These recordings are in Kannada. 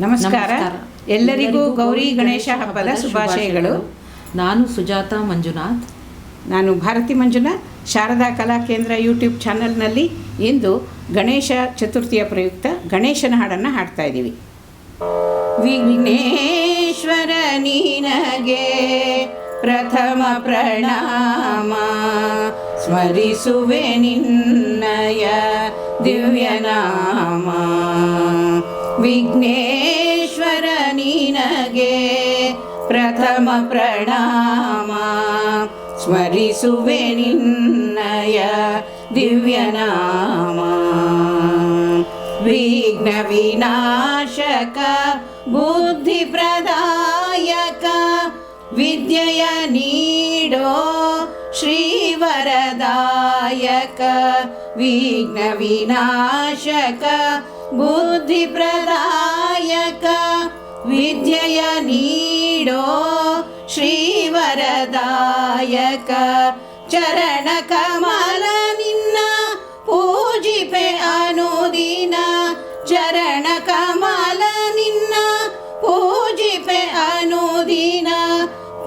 ನಮಸ್ಕಾರ. ಎಲ್ಲರಿಗೂ ಗೌರಿ ಗಣೇಶ ಹಬ್ಬದ ಶುಭಾಶಯಗಳು. ನಾನು ಸುಜಾತ ಮಂಜುನಾಥ್. ನಾನು ಭಾರತಿ ಮಂಜುನಾಥ್. ಶಾರದಾ ಕಲಾ ಕೇಂದ್ರ ಯೂಟ್ಯೂಬ್ ಚಾನಲ್ನಲ್ಲಿ ಇಂದು ಗಣೇಶ ಚತುರ್ಥಿಯ ಪ್ರಯುಕ್ತ ಗಣೇಶನ ಹಾಡನ್ನು ಹಾಡ್ತಾ ಇದ್ದೀವಿ. ವಿಘ್ನೇಶ್ವರ ನಿನಗೆ ಪ್ರಥಮ ಪ್ರಣಾಮ. ಸ್ಮರಿಸುವೆ ನಿನ್ನಯ ದಿವ್ಯನಾಮ. ವಿಘ್ನೇಶ್ವರ ನಿನಗೆ ಪ್ರಥಮ ಪ್ರಣಾಮ ಸ್ಮರಿಸುವೆ ನಿನ್ನಯ ದಿವ್ಯನಾಮ ವಿಘ್ನ ವಿನಾಶಕ ಬುದ್ಧಿಪ್ರದಾಯಕ ವಿದ್ಯೆಯ ನೀಡೋ ಶ್ರೀವರದಾಯಕ ವಿಘ್ನ ವಿನಾಶಕ ಬುದ್ಧಿಪ್ರದಾಯಕ ವಿದ್ಯೆಯ ನೀಡೋ ಶ್ರೀವರದಾಯಕ ಚರಣ ಕಮಲ ನಿನ್ನ ಪೂಜಿಪೆ ಅನುದಿನ ಚರಣ ಕಮಲ ನಿನ್ನ ಪೂಜಿಪೆ ಅನುದಿನ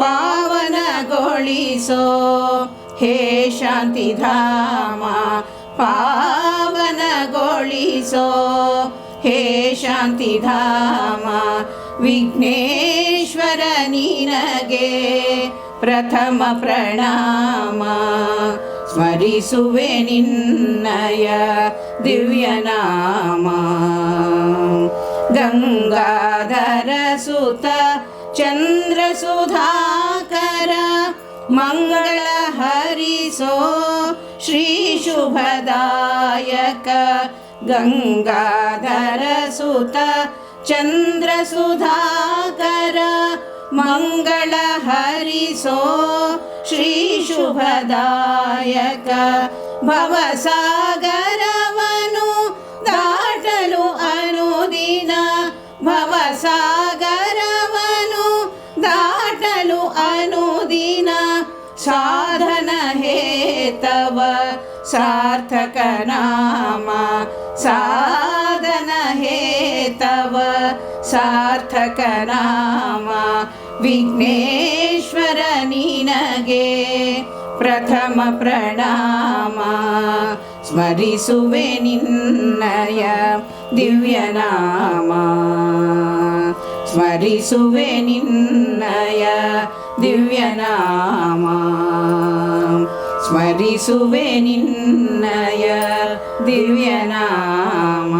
ಪಾವನಗೊಳಿಸೋ ಹೇ ಶಾಂತಿಧಾಮ ಪಾವನಗೊಳಿಸೋ ಹೇ ಶಾಂತಿಧಾಮ ವಿಘ್ನೇಶ್ವರ ನಿನಗೆ ಪ್ರಥಮ ಪ್ರಣಾಮ. ಸ್ಮರಿಸುವೆ ನಿನ್ನಯ ದಿವ್ಯನಾಮ ಗಂಗಾಧರ ಸುತ ಚಂದ್ರ ಸುಧಾಕರ ಮಂಗಳ ಹರಿಸೋ ಶ್ರೀ ಶುಭದಾಯಕ ಗಂಗಾಧರ ಸುತ ಚಂದ್ರ ಸುಧಾಕರ ಮಂಗಳ ಹರಿಸೋ ಶ್ರೀ ಶುಭದಾಯಕ ಭವಸಾಗರವನು ದಾಟಲು ಅನುದಿನ ಭವಸಾಗರವನು ದಾಟಲು ಅನುದಿನ ಸಾಧನ ಹೇತವ सार्थकनाम। विघ्नेश्वरनिनगे प्रथमप्रणाम स्मरिसुवे निन्नय दिव्य स्मरिसुवे निन्नय दिव्यनाम। स्मरिसुवे निन्नय दिव्यनाम।